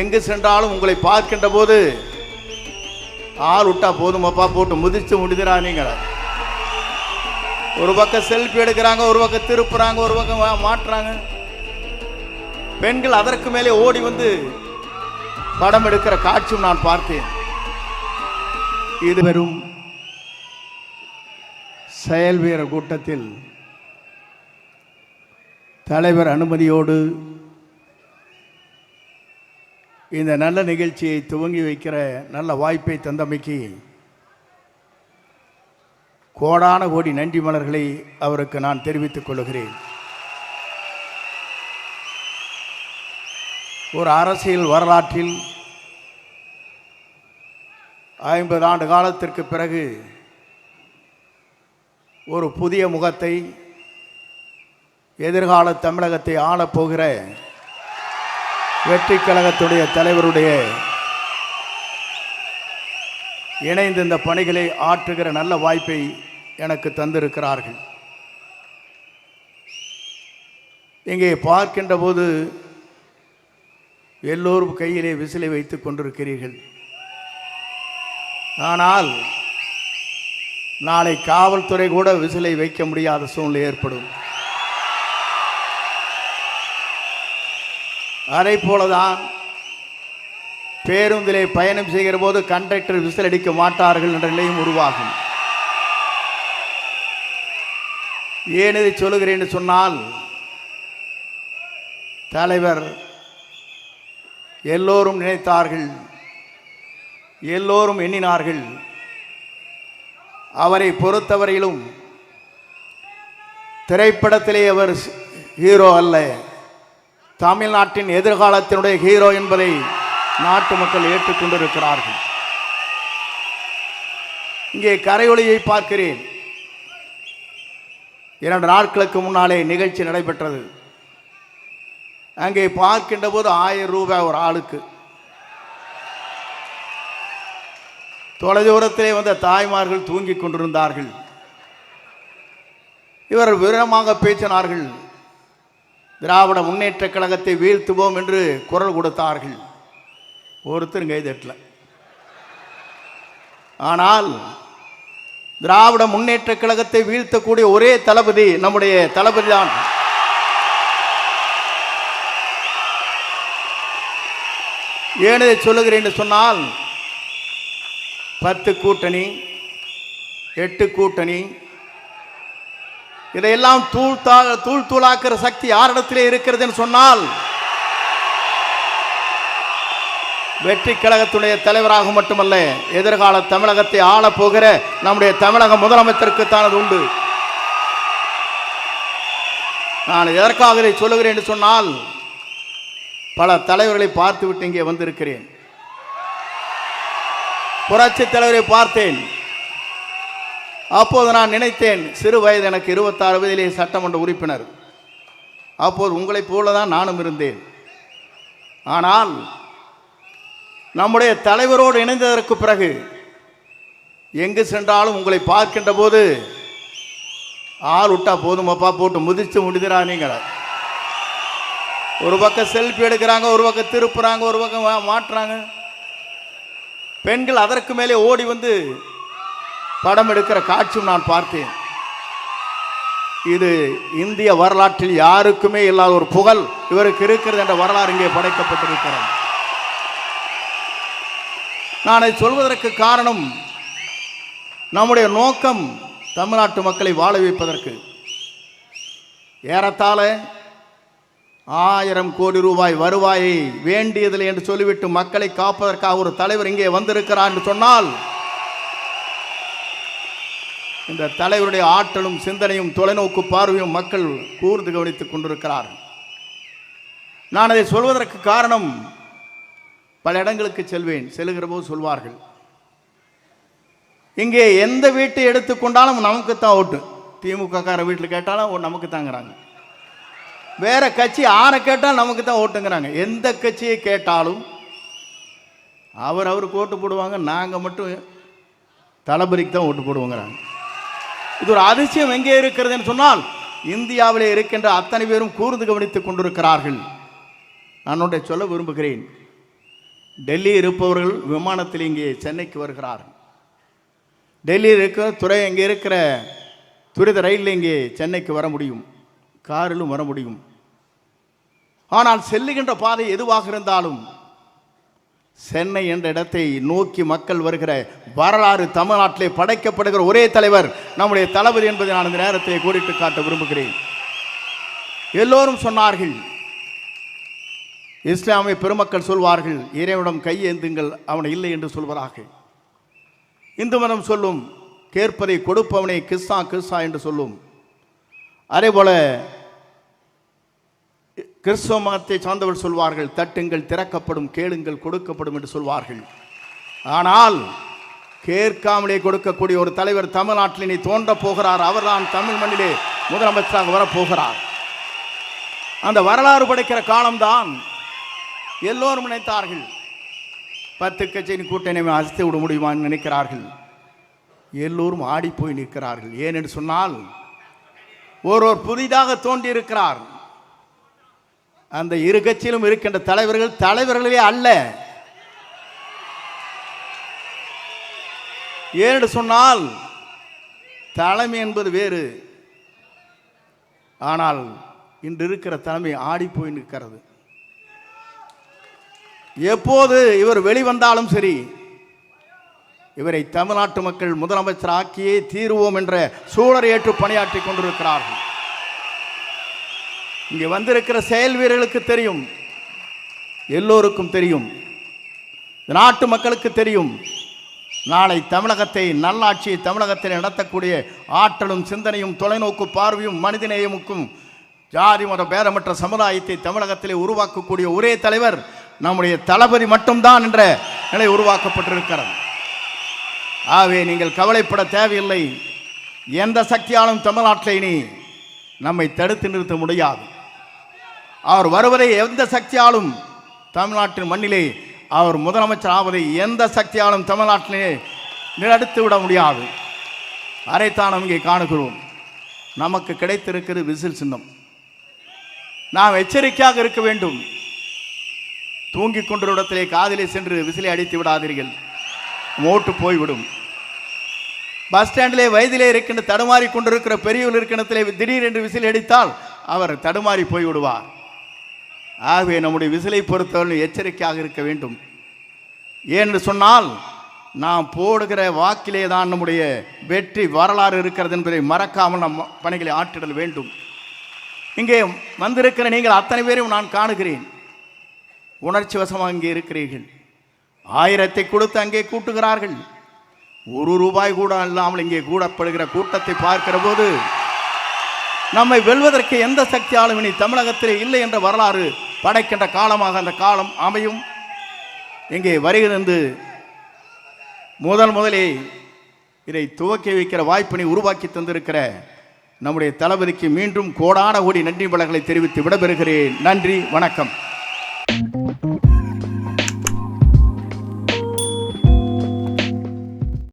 எங்கு சென்றாலும் உங்களை பார்க்கின்ற போது ஆள் விட்டா போதுமாப்பா போட்டு முதிச்சு முடிதுரா நீங்கள்? ஒரு பக்கம் செல்ஃபி எடுக்கிறாங்க ஒரு பக்கம் திருப்புறாங்க ஒரு பக்கம் மாட்டுறாங்க. பெண்கள் அதற்கு மேலே ஓடி வந்து படம் எடுக்கிற காட்சியும் நான் பார்த்தேன். இது வெறும் செயல் வீரர் கூட்டத்தில் தலைவர் அனுமதியோடு இந்த நல்ல நிகழ்ச்சியை துவங்கி வைக்கிற நல்ல வாய்ப்பை தந்தமைக்கு கோடான கோடி நன்றி மலர்களை அவருக்கு நான் தெரிவித்துக் கொள்கிறேன். ஒரு அரசியல் வரலாற்றில் ஐம்பது ஆண்டு காலத்திற்கு பிறகு ஒரு புதிய முகத்தை எதிர்கால தமிழகத்தை ஆளப்போகிற வெற்றி கழகத்துடைய தலைவருடைய இணைந்து இந்த பணிகளை ஆற்றுகிற நல்ல வாய்ப்பை எனக்கு தந்திருக்கிறார்கள். இங்கே பார்க்கின்ற போது எல்லோரும் கையிலே விசிலை வைத்துக் கொண்டிருக்கிறீர்கள். ஆனால் நாளை காவல்துறை கூட விசிலை வைக்க முடியாத சூழ்நிலை ஏற்படும். அதை போலதான் பேருந்திலே பயணம் செய்கிற போது கண்டக்டர் விசில் அடிக்க மாட்டார்கள் என்ற நிலையும் உருவாகும். ஏன் இதை சொல்லுகிறேன் சொன்னால் தலைவர் எல்லோரும் நினைத்தார்கள் எல்லோரும் எண்ணினார்கள் அவரை பொறுத்தவரையிலும் திரைப்படத்திலே அவர் ஹீரோ அல்ல. தமிழ்நாட்டின் எதிர்காலத்தினுடைய ஹீரோ என்பதை நாட்டு மக்கள் ஏற்றுக்கொண்டிருக்கிறார்கள். இங்கே கரையொலியை பார்க்கிறேன். இரண்டு நாட்களுக்கு முன்னாலே நிகழ்ச்சி நடைபெற்றது. அங்கே பார்க்கின்ற போது ஆயிரம் ரூபாய் ஒரு ஆளுக்கு. தொலைதூரத்திலே வந்த தாய்மார்கள் தூங்கிக் கொண்டிருந்தார்கள். இவர் விவரமாக பேசினார்கள். திராவிட முன்னேற்ற கழகத்தை வீழ்த்துவோம் என்று குரல் கொடுத்தார்கள். ஒருத்தரும் கைதட்டல ஆனால் திராவிட முன்னேற்ற கழகத்தை வீழ்த்தக்கூடிய ஒரே தளபதி நம்முடைய தளபதி தான் ஏனதை சொல்லுகிறேன் என்று சொன்னால் பத்து கூட்டணி எட்டு கூட்டணி இதையெல்லாம் தூள் தா தூள் தூளாக்குற சக்தி யாரிடத்திலே இருக்கிறதுன்னு சொன்னால் வெற்றி கழகத்துடைய தலைவராக மட்டுமல்ல எதிர்கால தமிழகத்தை ஆளப் போகிற நம்முடைய தமிழக முதலமைச்சருக்கு தான் அது உண்டு. நான் எதற்காக இதை சொல்லுகிறேன் என்று சொன்னால் பல தலைவர்களை பார்த்துவிட்டு இங்கே வந்திருக்கிறேன். புரட்சி தலைவரை பார்த்தேன். அப்போது நான் நினைத்தேன் சிறு வயது எனக்கு இருபத்தாறு வயதிலே சட்டமன்ற உறுப்பினர். அப்போது உங்களைப் போல தான் நானும் இருந்தேன். ஆனால் நம்முடைய தலைவரோடு இணைந்ததற்கு பிறகு எங்கு சென்றாலும் உங்களை பார்க்கின்ற போது ஆள் விட்டா போதுமப்பா போட்டு முதிச்சு முடிதுரா நீங்கள்? ஒரு பக்கம் செல்ஃபி எடுக்கிறாங்க ஒரு பக்கம் திருப்புறாங்க ஒரு பக்கம் மாட்டுறாங்க. பெண்கள் அதற்கு மேலே ஓடி வந்து படம் எடுக்கிற காட்சியும் நான் பார்த்தேன். இது இந்திய வரலாற்றில் யாருக்குமே இல்லாத ஒரு புகழ். இவருக்கு இருக்கிறது என்ற வரலாறு இங்கே படைக்கப்பட்டிருக்கிறது. நான் அதை சொல்வதற்கு காரணம் நம்முடைய நோக்கம் தமிழ்நாட்டு மக்களை வாழ வைப்பதற்கு. ஏறத்தாழ ஆயிரம் கோடி ரூபாய் வருவாயை வேண்டியதில்லை என்று சொல்லிவிட்டு மக்களை காப்பதற்காக ஒரு தலைவர் இங்கே வந்திருக்கிறார் என்று சொன்னால் இந்த தலைவருடைய ஆற்றலும் சிந்தனையும் தொலைநோக்கு பார்வையும் மக்கள் கூர்ந்து கவனித்துக் கொண்டிருக்கிறார் நான் அதை சொல்வதற்கு காரணம் பல இடங்களுக்கு செல்வேன் செல்லுகிற போது சொல்வார்கள். இங்கே எந்த வீட்டை எடுத்துக்கொண்டாலும் நமக்கு தான் ஓட்டு. திமுக கார வீட்டில் கேட்டாலும் ஓ, நமக்கு தாங்கிறாங்க வேற கட்சி ஆரை கேட்டால் நமக்கு தான் ஓட்டுங்கிறாங்க. எந்த கட்சியை கேட்டாலும் அவர் அவருக்கு ஓட்டு போடுவாங்க நாங்கள் மட்டும் தளபதிக்கு தான் ஓட்டு போடுவோங்கிறாங்க. இது ஒரு அதிசயம் எங்கே இருக்கிறது என்று சொன்னால் இந்தியாவிலே இருக்கின்ற அத்தனை பேரும் கூர்ந்து கவனித்துக் கொண்டிருக்கிறார்கள். நான் ஒன்றை சொல்ல விரும்புகிறேன். டெல்லி இருப்பவர்கள் விமானத்தில் இங்கே சென்னைக்கு வருகிறார்கள் டெல்லியில் இருக்கிற துறை இங்கே இருக்கிற துரித ரயிலில் இங்கே சென்னைக்கு வர முடியும். காரிலும் வர முடியும். ஆனால் செல்லுகின்ற பாதை எதுவாக இருந்தாலும் சென்னை என்ற இடத்தை நோக்கி மக்கள் வருகிற வரலாறு தமிழ்நாட்டிலே படைக்கப்படுகிற ஒரே தலைவர் நம்முடைய தளபதி என்பதை நான் இந்த நேரத்தில் கூறிட்டு காட்ட விரும்புகிறேன். எல்லோரும் சொன்னார்கள். இஸ்லாமிய பெருமக்கள் சொல்வார்கள் இறைவனிடம் கையேந்துங்கள் அவனை இல்லை என்று சொல்வதாக. இந்து மதம் சொல்லும் கேட்பதை கொடுப்பவனை கிஸ்ஸா கிஸ்ஸா என்று சொல்லும். அதே போல கிறிஸ்தவ மதத்தை சார்ந்தவர் சொல்வார்கள் தட்டுங்கள் திறக்கப்படும் கேளுங்கள் கொடுக்கப்படும் என்று சொல்வார்கள். ஆனால் கேட்காமலே கொடுக்கக்கூடிய ஒரு தலைவர் தமிழ்நாட்டில் இனி தோன்றப் போகிறார். அவர்தான் தமிழ் மண்ணிலே முதலமைச்சராக வரப்போகிறார். அந்த வரலாறு படைக்கிற காலம்தான் எல்லோரும் நினைத்தார்கள். பத்து கட்சியின் கூட்டணி அசைத்து விட முடியுமான்னு நினைக்கிறார்கள். எல்லோரும் ஆடி போய் நிற்கிறார்கள். ஏனென்று சொன்னால் ஒருவர் புதிதாக தோன்றியிருக்கிறார். அந்த இரு கட்சியிலும் இருக்கின்ற தலைவர்கள் தலைவர்களே அல்ல. ஏனென்று சொன்னால் தலைமை என்பது வேறு. ஆனால் இன்று இருக்கிற தலைமை ஆடி போய் நிற்கிறது. எப்போது இவர் வெளிவந்தாலும் சரி இவரை தமிழ்நாட்டு மக்கள் முதலமைச்சர் ஆக்கியே தீருவோம் என்ற சூழலை ஏற்று பணியாற்றி கொண்டிருக்கிறார்கள். இங்கே வந்திருக்கிற செயல் வீரர்களுக்கு தெரியும். எல்லோருக்கும் தெரியும். நாட்டு மக்களுக்கு தெரியும். நாளை தமிழகத்தை நல்லாட்சி தமிழகத்தில் நடத்தக்கூடிய ஆற்றலும் சிந்தனையும் தொலைநோக்கு பார்வையும் மனிதநேயமுக்கும் ஜாதி மத பேரமற்ற சமுதாயத்தை தமிழகத்திலே உருவாக்கக்கூடிய ஒரே தலைவர் நம்முடைய தளபதி மட்டும்தான் என்ற நிலை உருவாக்கப்பட்டிருக்கிறது. ஆகவே நீங்கள் கவலைப்பட தேவையில்லை. எந்த சக்தியாலும் தமிழ்நாட்டில் இனி நம்மை தடுத்து நிறுத்த முடியாது. அவர் வருவதை எந்த சக்தியாலும் தமிழ்நாட்டின் மண்ணிலே அவர் முதலமைச்சர் ஆவதை எந்த சக்தியாலும் தமிழ்நாட்டிலே நிலடுத்து விட முடியாது. அதைத்தான் நாம் இங்கே காணுகிறோம். நமக்கு கிடைத்திருக்கிறது விசில் சின்னம். நாம் எச்சரிக்கையாக இருக்க வேண்டும். தூங்கிக் கொண்ட இடத்திலே காதிலே சென்று விசிலை அடித்து விடாதீர்கள். ஓட்டு போய்விடும். பஸ் ஸ்டாண்டிலே வயதிலே இருக்கின்ற தடுமாறி கொண்டிருக்கிற பெரியவர் இருக்கின்றத்திலே திடீரென்று விசில் அடித்தால் அவர் தடுமாறி போய்விடுவார். ஆகவே நம்முடைய விசிலை பொறுத்தவரை எச்சரிக்கையாக இருக்க வேண்டும். ஏன்னு சொன்னால் நாம் போடுகிற வாக்கிலே தான் நம்முடைய வெற்றி வரலாறு இருக்கிறது என்பதை மறக்காமல் நம் பணிகளை ஆற்றிடல் வேண்டும். இங்கே வந்திருக்கிற நீங்கள் அத்தனை பேரையும் நான் காணுகிறேன். உணர்ச்சி வசமாக இங்கே இருக்கிறீர்கள். ஆயிரத்தை கொடுத்து அங்கே கூட்டுகிறார்கள். ஒரு ரூபாய் கூட இல்லாமல் இங்கே கூடப்படுகிற கூட்டத்தை பார்க்கிற போது நம்மை வெல்வதற்கு எந்த சக்தியாலும் இனி தமிழகத்திலே இல்லை என்ற வரலாறு படைக்கின்ற காலமாக அந்த காலம் அமையும். இங்கே வருகிறது முதல் முதலே இதை துவக்கி வைக்கிற வாய்ப்பினை உருவாக்கி தந்திருக்கிற நம்முடைய தளபதிக்கு மீண்டும் கோடான கோடி நன்றி பலங்களை தெரிவித்து விடைபெறுகிறேன். நன்றி வணக்கம்.